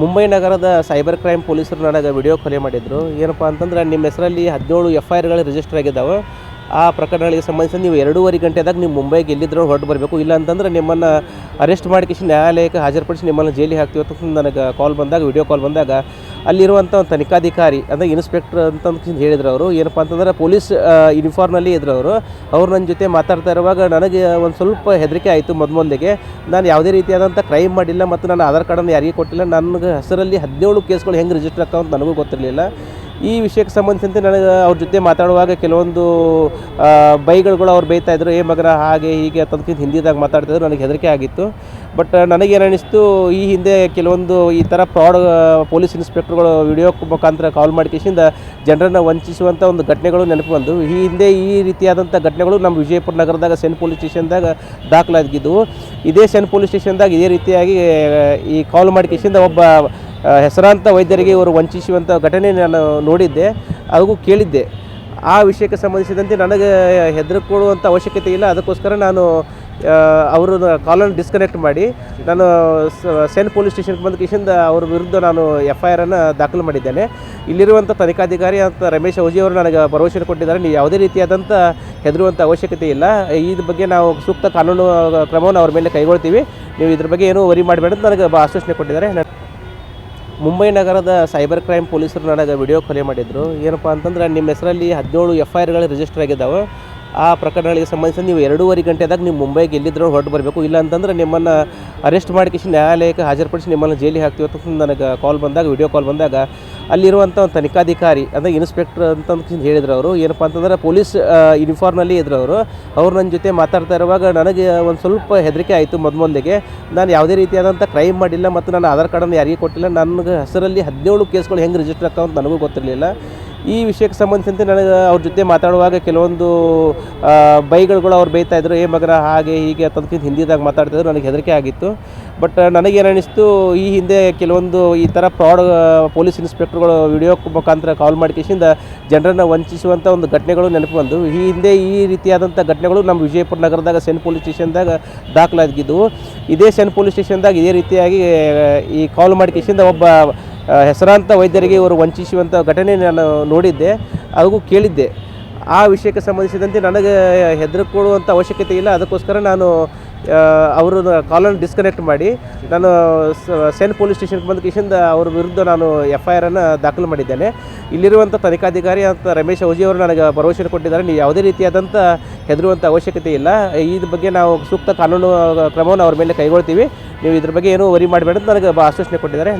ಮುಂಬೈ ನಗರದ cyber crime ಪೊಲೀಸರು ನನಗೆ ವಿಡಿಯೋ ಕೊಲೆ ಮಾಡಿದ್ರು. ಏನಪ್ಪ ಅಂತಂದ್ರೆ ನಿಮ್ಮ ಹೆಸರಲ್ಲಿ ಹದಿನೇಳು ಎಫ್ ಐ ಆರ್ಗಳು ರಿಜಿಸ್ಟರ್ ಆಗಿದ್ದಾವೆ. ಆ ಪ್ರಕರಣಗಳಿಗೆ ಸಂಬಂಧಿಸಿದ ನೀವು ಎರಡೂವರೆ ಗಂಟೆದಾಗ ನೀವು ಮುಂಬೈಗೆ ಎಲ್ಲಿದ್ದರೂ ಹೊರಟು ಬರಬೇಕು. ಇಲ್ಲ ಅಂತಂದ್ರೆ ನಿಮ್ಮನ್ನು ಅರೆಸ್ಟ್ ಮಾಡಿಕಿಸಿ ನ್ಯಾಯಾಲಯಕ್ಕೆ ಹಾಜರುಪಡಿಸಿ ನಿಮ್ಮನ್ನು ಜೈಲಿಗೆ ಹಾಕ್ತೀವಿ ಅಂತ ನನಗೆ ಕಾಲ್ ಬಂದಾಗ ವಿಡಿಯೋ ಕಾಲ್ ಬಂದಾಗ ಅಲ್ಲಿರುವಂಥ ಒಂದು ತನಿಖಾಧಿಕಾರಿ, ಅಂದರೆ ಇನ್ಸ್ಪೆಕ್ಟರ್ ಅಂತ ಹೇಳಿದ್ರು ಅವರು. ಏನಪ್ಪ ಅಂತಂದ್ರೆ ಪೊಲೀಸ್ ಯೂನಿಫಾರ್ಮ್ನಲ್ಲಿ ಇದ್ರು ಅವರು. ಅವ್ರು ನನ್ನ ಜೊತೆ ಮಾತಾಡ್ತಾ ಇರುವಾಗ ನನಗೆ ಒಂದು ಸ್ವಲ್ಪ ಹೆದರಿಕೆ ಆಯಿತು ಮೊದಮೊದಲಿಗೆ ನಾನು ಯಾವುದೇ ರೀತಿಯಾದಂಥ ಕ್ರೈಮ್ ಮಾಡಿಲ್ಲ ಮತ್ತು ನಾನು ಆಧಾರ್ ಕಾರ್ಡನ್ನು ಯಾರಿಗೂ ಕೊಟ್ಟಿಲ್ಲ. ನನಗೆ ಹೆಸರಲ್ಲಿ ಹದಿನೇಳು ಕೇಸ್ಗಳು ಹೆಂಗೆ ರಿಜಿಸ್ಟರ್ ಆಗ್ತಾವಂತ ನನಗೂ ಗೊತ್ತಿರಲಿಲ್ಲ. ಈ ವಿಷಯಕ್ಕೆ ಸಂಬಂಧಿಸಿದಂತೆ ನನಗೆ ಅವ್ರ ಜೊತೆ ಮಾತಾಡುವಾಗ ಕೆಲವೊಂದು ಬೈಗಳುಗಳು ಅವ್ರು ಬೈತಾ ಇದ್ರು, ಏ ಮಗನ ಹಾಗೆ ಹೀಗೆ ಅಂತಂದ್ಕಿಂತ ಹಿಂದಿದಾಗ ಮಾತಾಡ್ತಿದ್ರು ನನಗೆ ಹೆದರಿಕೆ ಆಗಿತ್ತು. ಬಟ್ ನನಗೇನು ಅನಿಸ್ತು ಈ ಹಿಂದೆ ಕೆಲವೊಂದು ಈ ಥರ ಫ್ರಾಡ್ ಪೊಲೀಸ್ ಇನ್ಸ್ಪೆಕ್ಟರ್ಗಳು ವಿಡಿಯೋ ಮುಖಾಂತರ ಕಾಲ್ ಮಾಡಿಕೆಸಿಂದ ಜನರನ್ನು ವಂಚಿಸುವಂಥ ಒಂದು ಘಟನೆಗಳು ನೆನಪು ಬಂದು, ಈ ಹಿಂದೆ ಈ ರೀತಿಯಾದಂಥ ಘಟನೆಗಳು ನಮ್ಮ ವಿಜಯಪುರ ನಗರದಾಗ ಸೆನ್ ಪೊಲೀಸ್ ಸ್ಟೇಷನ್ದಾಗ ದಾಖಲಾಗಿದ್ದವು ಇದೇ ಸೆನ್ ಪೊಲೀಸ್ ಸ್ಟೇಷನ್ದಾಗ ಇದೇ ರೀತಿಯಾಗಿ, ಈ ಕಾಲ್ ಮಾಡಿಕೇಶಿಂದ ಒಬ್ಬ ಹೆಸರಾಂತ ವೈದ್ಯರಿಗೆ ಇವರು ವಂಚಿಸುವಂಥ ಘಟನೆ ನಾನು ನೋಡಿದ್ದೆ, ಹಾಗೂ ಕೇಳಿದ್ದೆ. ಆ ವಿಷಯಕ್ಕೆ ಸಂಬಂಧಿಸಿದಂತೆ ನನಗೆ ಹೆದರಿಕೊಳ್ಳುವಂಥ ಅವಶ್ಯಕತೆ ಇಲ್ಲ. ಅದಕ್ಕೋಸ್ಕರ ನಾನು ಅವರು ಕಾಲನ್ನು ಡಿಸ್ಕನೆಕ್ಟ್ ಮಾಡಿ, ನಾನು ಸೇನ್ ಪೊಲೀಸ್ ಸ್ಟೇಷನ್ಗೆ ಬಂದ ಕಿಶಿಂದ ಅವ್ರ ವಿರುದ್ಧ ನಾನು ಎಫ್ ಐ ಆರನ್ನು ದಾಖಲು ಮಾಡಿದ್ದೇನೆ. ಇಲ್ಲಿರುವಂಥ ತನಿಖಾಧಿಕಾರಿ ಅಂತ ರಮೇಶ್ ಔಜಿ ಅವರು ನನಗೆ ಭರವಸೆ ಕೊಟ್ಟಿದ್ದಾರೆ. ನೀವು ಯಾವುದೇ ರೀತಿಯಾದಂಥ ಹೆದರುವಂಥ ಅವಶ್ಯಕತೆ ಇಲ್ಲ. ಇದ್ರ ಬಗ್ಗೆ ನಾವು ಸೂಕ್ತ ಕಾನೂನು ಕ್ರಮವನ್ನು ಅವ್ರ ಮೇಲೆ ಕೈಗೊಳ್ತೀವಿ. ನೀವು ಇದ್ರ ಬಗ್ಗೆ ಏನೂ ವರಿ ಮಾಡಬೇಡ ನನಗೆ ಆಶ್ವಾಸನೆ ಕೊಟ್ಟಿದ್ದಾರೆ. ಮುಂಬೈ ನಗರದ ಸೈಬರ್ ಕ್ರೈಮ್ ಪೊಲೀಸರು ನನಗೆ ವಿಡಿಯೋ ಕೊಲೆ ಮಾಡಿದ್ರು. ಏನಪ್ಪ ಅಂತಂದ್ರೆ ನಿಮ್ಮ ಹೆಸರಲ್ಲಿ ಹದಿನೇಳು ಎಫ್ ಐ ಆರ್ಗಳು ರಿಜಿಸ್ಟರ್ ಆಗಿದ್ದಾವೆ ಆ ಪ್ರಕರಣಗಳಿಗೆ ಸಂಬಂಧಿಸಿ ನೀವು ಎರಡೂವರೆ ಗಂಟೆದಾಗ ನೀವು ಮುಂಬೈಗೆ ಎಲ್ಲಿದ್ದರೂ ಹೊರಟು ಬರಬೇಕು. ಇಲ್ಲ ಅಂತಂದ್ರೆ ನಿಮ್ಮನ್ನು ಅರೆಸ್ಟ್ ಮಾಡಿಕಿಸಿ ನ್ಯಾಯಾಲಯಕ್ಕೆ ಹಾಜರುಪಡಿಸಿ ನಿಮ್ಮನ್ನು ಜೈಲಿಗೆ ಹಾಕ್ತೀವಿ ಅಂತ ನನಗೆ ಕಾಲ್ ಬಂದಾಗ ವಿಡಿಯೋ ಕಾಲ್ ಬಂದಾಗ ಅಲ್ಲಿರುವಂಥ ಒಂದು ತನಿಖಾಧಿಕಾರಿ, ಅಂದರೆ ಇನ್ಸ್ಪೆಕ್ಟರ್ ಅಂತ ಹೇಳಿದ್ರು ಅವರು. ಏನಪ್ಪ ಅಂತಂದ್ರೆ ಪೊಲೀಸ್ ಯೂನಿಫಾರ್ಮ್ನಲ್ಲಿ ಇದ್ರು ಅವರು. ಅವ್ರು ನನ್ನ ಜೊತೆ ಮಾತಾಡ್ತಾ ಇರುವಾಗ ನನಗೆ ಒಂದು ಸ್ವಲ್ಪ ಹೆದರಿಕೆ ಆಯಿತು ಮೊದಮೊದಲಿಗೆ ನಾನು ಯಾವುದೇ ರೀತಿಯಾದಂಥ ಕ್ರೈಮ್ ಮಾಡಿಲ್ಲ ಮತ್ತು ನಾನು ಆಧಾರ್ ಕಾರ್ಡನ್ನು ಯಾರಿಗೂ ಕೊಟ್ಟಿಲ್ಲ. ನನಗೆ ಹೆಸರಲ್ಲಿ ಹದಿನೇಳು ಕೇಸ್ಗಳು ಹೆಂಗೆ ರಿಜಿಸ್ಟರ್ ಅಂತ ನನಗೂ ಗೊತ್ತಿರಲಿಲ್ಲ. ಈ ವಿಷಯಕ್ಕೆ ಸಂಬಂಧಿಸಿದಂತೆ ನನಗೆ ಅವ್ರ ಜೊತೆ ಮಾತಾಡುವಾಗ ಕೆಲವೊಂದು ಬೈಗಳುಗಳು ಅವ್ರು ಬೈತಾಯಿದ್ರು ಏ ಮಗನ, ಹಾಗೆ ಹೀಗೆ ಅಂತಂದ್ಕಿಂತ ಹಿಂದಿದಾಗ ಮಾತಾಡ್ತಿದ್ರು ನನಗೆ ಹೆದರಿಕೆ ಆಗಿತ್ತು. ಬಟ್ ನನಗೇನು ಅನಿಸ್ತು ಈ ಹಿಂದೆ ಕೆಲವೊಂದು ಈ ಥರ ಫ್ರಾಡ್ ಪೊಲೀಸ್ ಇನ್ಸ್ಪೆಕ್ಟರ್ಗಳು ವಿಡಿಯೋ ಮುಖಾಂತರ ಕಾಲ್ ಮಾಡಿಕೆಸಿಂದ ಜನರನ್ನು ವಂಚಿಸುವಂಥ ಒಂದು ಘಟನೆಗಳು ನೆನಪು ಬಂದವು ಈ ಹಿಂದೆ ಈ ರೀತಿಯಾದಂಥ ಘಟನೆಗಳು ನಮ್ಮ ವಿಜಯಪುರ ನಗರದಾಗ ಸೆನ್ ಪೊಲೀಸ್ ಸ್ಟೇಷನ್ದಾಗ ದಾಖಲಾಗಿದ್ದವು ಇದೇ ಸೆನ್ ಪೊಲೀಸ್ ಸ್ಟೇಷನ್ದಾಗ ಇದೇ ರೀತಿಯಾಗಿ, ಈ ಕಾಲ್ ಮಾಡಿಕೆಸಿಂದ ಒಬ್ಬ ಹೆಸರಾಂತ ವೈದ್ಯರಿಗೆ ಇವರು ವಂಚಿಸುವಂಥ ಘಟನೆ ನಾನು ನೋಡಿದ್ದೆ, ಹಾಗೂ ಕೇಳಿದ್ದೆ. ಆ ವಿಷಯಕ್ಕೆ ಸಂಬಂಧಿಸಿದಂತೆ ನನಗೆ ಹೆದರಿಕೊಳ್ಳುವಂಥ ಅವಶ್ಯಕತೆ ಇಲ್ಲ, ಅದಕ್ಕೋಸ್ಕರ ನಾನು ಅವರು ಕಾಲನ್ನು ಡಿಸ್ಕನೆಕ್ಟ್ ಮಾಡಿ ನಾನು ಸೇನ್ ಪೊಲೀಸ್ ಸ್ಟೇಷನ್ಗೆ ಬಂದ ಕಿಶಿಂದ ಅವ್ರ ವಿರುದ್ಧ ನಾನು ಎಫ್ ಐ ಆರನ್ನು ದಾಖಲು ಮಾಡಿದ್ದೇನೆ. ಇಲ್ಲಿರುವಂಥ ತನಿಖಾಧಿಕಾರಿ ಅಂತ ರಮೇಶ್ ಔಜಿ ಅವರು ನನಗೆ ಭರವಸೆ ಕೊಟ್ಟಿದ್ದಾರೆ. ನೀವು ಯಾವುದೇ ರೀತಿಯಾದಂಥ ಹೆದರುವಂಥ ಅವಶ್ಯಕತೆ ಇಲ್ಲ. ಇದ್ರ ಬಗ್ಗೆ ನಾವು ಸೂಕ್ತ ಕಾನೂನು ಕ್ರಮವನ್ನು ಅವ್ರ ಮೇಲೆ ಕೈಗೊಳ್ತೀವಿ. ನೀವು ಇದ್ರ ಬಗ್ಗೆ ಏನೂ ವರಿ ಮಾಡಬೇಡ ನನಗೆ ಆಶ್ವಾಸನೆ ಕೊಟ್ಟಿದ್ದಾರೆ.